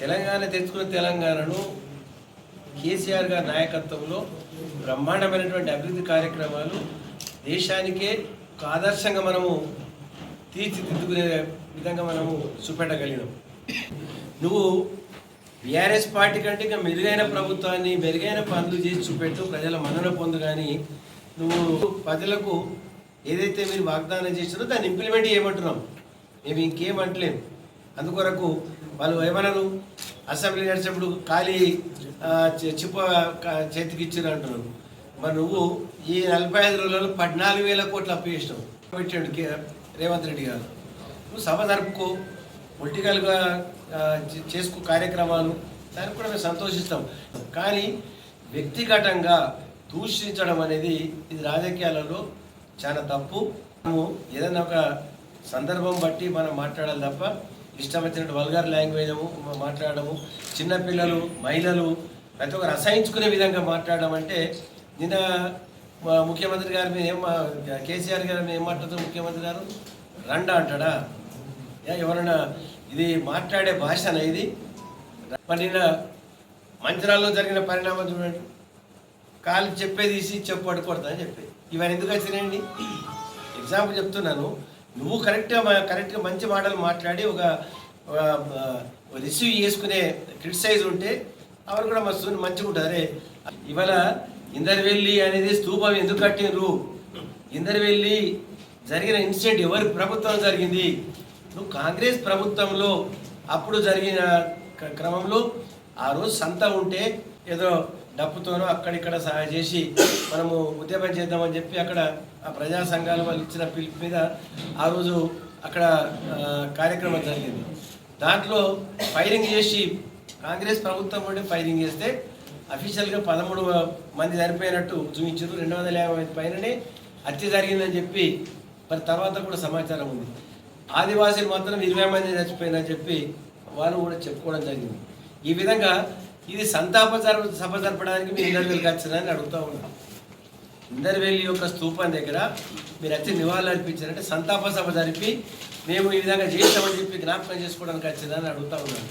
తెలంగాణ తెచ్చుకున్న తెలంగాణను కేసీఆర్ గారి నాయకత్వంలో బ్రహ్మాండమైనటువంటి అభివృద్ధి కార్యక్రమాలు దేశానికే ఒక ఆదర్శంగా మనము తీర్చిదిద్దుకునే విధంగా మనము చూపెట్టగలిగినాం. నువ్వు బీఆర్ఎస్ పార్టీ కంటే ఇంకా మెరుగైన ప్రభుత్వాన్ని మెరుగైన పనులు చేసి చూపెట్టు ప్రజల మన్నన పొందు కానీ నువ్వు ప్రజలకు ఏదైతే మీరు వాగ్దానం చేసినో దాన్ని ఇంప్లిమెంట్ చేయమంటున్నాం. మేము ఇంకేం అంటలేం. అందుకొరకు వాళ్ళు ఏమన్నారు అసెంబ్లీ నడిచినప్పుడు ఖాళీ చిప్ప చేతికి ఇచ్చారు అంటున్నారు. మరి నువ్వు ఈ నలభై ఐదు రోజులలో పద్నాలుగు వేల కోట్లు అప్పు చేసినావు. పెట్టాడు రేవంత్ రెడ్డి గారు. నువ్వు సభ జరుపుకో పొలిటికల్గా చేసుకో కార్యక్రమాలు. దానికి కూడా మేము సంతోషిస్తాం. కానీ వ్యక్తిగతంగా దూషించడం అనేది ఇది రాజకీయాలలో చాలా తప్పు. మనము ఏదైనా ఒక సందర్భం బట్టి మనం మాట్లాడాలి తప్ప ఇష్టం వచ్చినట్టు వల్గర్ లాంగ్వేజ్ మాట్లాడము. చిన్నపిల్లలు మహిళలు ప్రతి ఒక్కరు అసహించుకునే విధంగా మాట్లాడడం అంటే నిన్న మా ముఖ్యమంత్రి గారు మీద ఏం కేసీఆర్ గారు మీద ఏం మాట్లాడుతుంది ముఖ్యమంత్రి గారు? రండా అంటాడా? ఏ, ఎవరైనా ఇది మాట్లాడే భాషనా ఇది? మరి నిన్న మంచిరాల్లో జరిగిన పరిణామం చూడండి. కాలు చెప్పే తీసి చెప్పు పడుకోడతా అని చెప్పేది. ఇవన్నీ ఎందుకు వచ్చినాయండి? ఎగ్జాంపుల్ చెప్తున్నాను. నువ్వు కరెక్ట్గా కరెక్ట్గా మంచి మాటలు మాట్లాడి ఒక రిసీవ్ చేసుకునే క్రిటిసైజ్ ఉంటే అవరు కూడా మస్తు మంచిగా ఉంటుంది. అరే ఇవాళ ఇందర్వెల్లి అనేది స్తూపం ఎందుకు కట్టినరు ఇందర్వెల్లి జరిగిన ఇన్సిడెంట్ ఎవరి ప్రభుత్వం జరిగింది? నువ్వు కాంగ్రెస్ ప్రభుత్వంలో అప్పుడు జరిగిన క్రమంలో ఆ రోజు సంత ఉంటే ఏదో డప్పుతోనో అక్కడిక్కడ సహాయం చేసి మనము ఉద్యమం చేద్దామని చెప్పి అక్కడ ఆ ప్రజా సంఘాల వాళ్ళు ఇచ్చిన పిలుపు మీద ఆ రోజు అక్కడ కార్యక్రమం జరిగింది. దాంట్లో ఫైరింగ్ చేసి కాంగ్రెస్ ప్రభుత్వం నుండి ఫైరింగ్ చేస్తే అఫీషియల్గా పదమూడు మంది చనిపోయినట్టు చూపించారు. రెండు వందల యాభై పైననే హత్య జరిగిందని చెప్పి మరి తర్వాత కూడా సమాచారం ఉంది. ఆదివాసీలు మాత్రం ఇరవై మంది చచ్చిపోయిందని చెప్పి వాళ్ళు కూడా చెప్పుకోవడం జరిగింది. ఈ విధంగా ఇది సంతాప జరుపు సభ జరపడానికి మీరు ఇందరివేలికి వచ్చిందని అడుగుతూ ఉన్నాం. ఇందరివేలి యొక్క స్థూపం దగ్గర మీరు వచ్చి నివాళులు అర్పించారంటే సంతాప సభ జరిపి మేము ఈ విధంగా చేస్తామని చెప్పి జ్ఞాపకం చేసుకోవడానికి వచ్చిందని అడుగుతా ఉన్నాను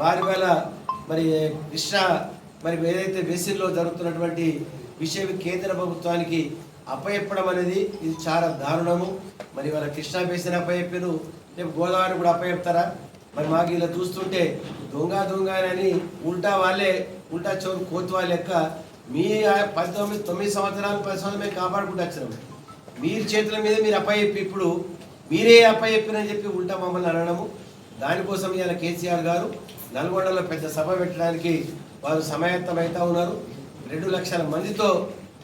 వారి వల్ల మరి కృష్ణ మరి ఏదైతే బేసిన్లో జరుగుతున్నటువంటి విషయం కేంద్ర ప్రభుత్వానికి అప్పయెప్పడం అనేది ఇది చాలా దారుణము. మరి వాళ్ళ కృష్ణా బేసిన్ అప్పయెప్పారు రేపు గోదావరి కూడా అప్పయెప్తారా? మరి మాకు ఇలా చూస్తుంటే దొంగ దొంగ అని ఉల్టా వాళ్ళే ఉల్టా చోరు వాళ్ళ లెక్క మీ పంతొమ్మిది తొమ్మిది సంవత్సరాలు పది సంవత్సరాలు మేము కాపాడుకుంటూ వచ్చినాం. మీరు చేతుల మీద మీరు అప్పయ్యప్పి ఇప్పుడు మీరే అప్పయ్యప్పినని చెప్పి ఉల్టా మమ్మల్ని అనడము దానికోసం ఇవాళ కేసీఆర్ గారు నల్గొండలో పెద్ద సభ పెట్టడానికి వారు సమాయత్తమవుతా ఉన్నారు. రెండు లక్షల మందితో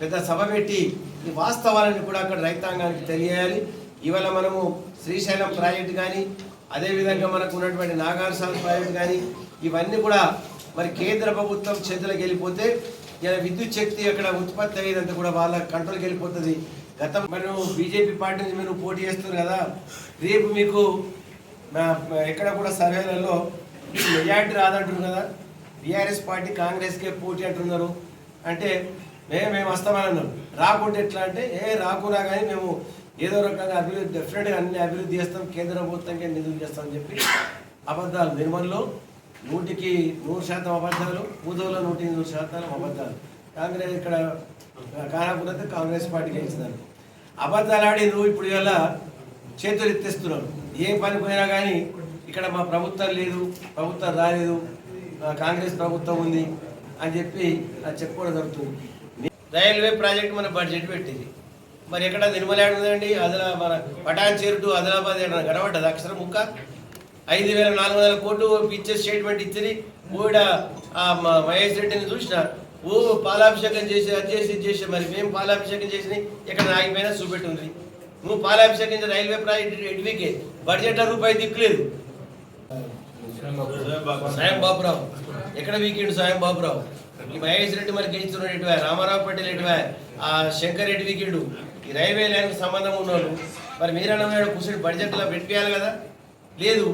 పెద్ద సభ పెట్టి ఈ వాస్తవాలను కూడా అక్కడ రైతాంగానికి తెలియాలి ఇవాళ మనము శ్రీశైలం ప్రాజెక్ట్ కానీ అదేవిధంగా మనకు ఉన్నటువంటి నాగార్జున ప్రాజెక్ట్ కానీ ఇవన్నీ కూడా మరి కేంద్ర ప్రభుత్వం చేతులకు వెళ్ళిపోతే ఇలా విద్యుత్ శక్తి అక్కడ ఉత్పత్తి అయ్యేదంతా కూడా వాళ్ళ కంట్రోల్కి వెళ్ళిపోతుంది. గతం మరి బీజేపీ పార్టీ నుంచి మీరు పోటీ చేస్తున్నారు కదా రేపు మీకు ఎక్కడ కూడా సర్వేలలో మెజార్టీ రాదంటున్నారు కదా బీఆర్ఎస్ పార్టీ కాంగ్రెస్కే పోటీ అంటున్నారు. అంటే మేము మేము వస్తామని అన్నాం. రాకుంటే ఎట్లా అంటే ఏ రాకున్నా కానీ మేము ఏదో రకంగా అభివృద్ధి డెఫినెట్గా అన్ని అభివృద్ధి చేస్తాం కేంద్ర ప్రభుత్వంకే నిధులు చేస్తామని చెప్పి అబద్ధాలు నిర్మల్లో నూటికి నూరు శాతం అబద్ధాలు పూజలో నూటికి నూరు శాతం అబద్ధాలు. కాంగ్రెస్ ఇక్కడ కానకపోతే కాంగ్రెస్ పార్టీకి ఇచ్చినారు అబద్ధాలు ఆడి నువ్వు ఇప్పుడు ఇలా చేతులు ఎత్తేస్తున్నావు ఏ పని పోయినా కానీ ఇక్కడ మా ప్రభుత్వం లేదు ప్రభుత్వం రాలేదు కాంగ్రెస్ ప్రభుత్వం ఉంది అని చెప్పి అలా చెప్పుకోవడం జరుగుతుంది. రైల్వే ప్రాజెక్ట్ మన బడ్జెట్ పెట్టింది. మరి ఎక్కడ నిర్మలాడు ఉందండి? అదిలా మన పటాన్ చేరు టు ఆదిలాబాద్ ఏడన్నా గడవడ్డది అక్షరం ముక్క? ఐదు వేల నాలుగు వందల కోట్లు ఇచ్చే స్టేట్మెంట్ ఆ మ- మహేష్ రెడ్డిని చూసిన ఓ పాలాభిషేకం చేసి అది చేసి ఇది చేసి మరి మేము పాలాభిషేకం చేసి ఎక్కడ ఆగిపోయినా చూపెట్టుంది. నువ్వు పాలాభిషేకం రైల్వే ప్రాజెక్ట్ ఎడ్వికే. బడ్జెట్ రూపాయి దిక్కులేదు. సాయం బాబురావు ఎక్కడ వీకెండ్ సాయం బాబురావు ఈ మహేష్ రెడ్డి మరి గెలుస్తున్నాడు ఎటువా రామారావు పటేల్ ఎటువా ఆ శంకర్ రెడ్డి వీకెండ్. ఈ రైల్వే లైన్కి సంబంధం ఉన్నోళ్ళు. మరి మీరన్నా కుసిడి బడ్జెట్లో పెట్టియాలి కదా? లేదు.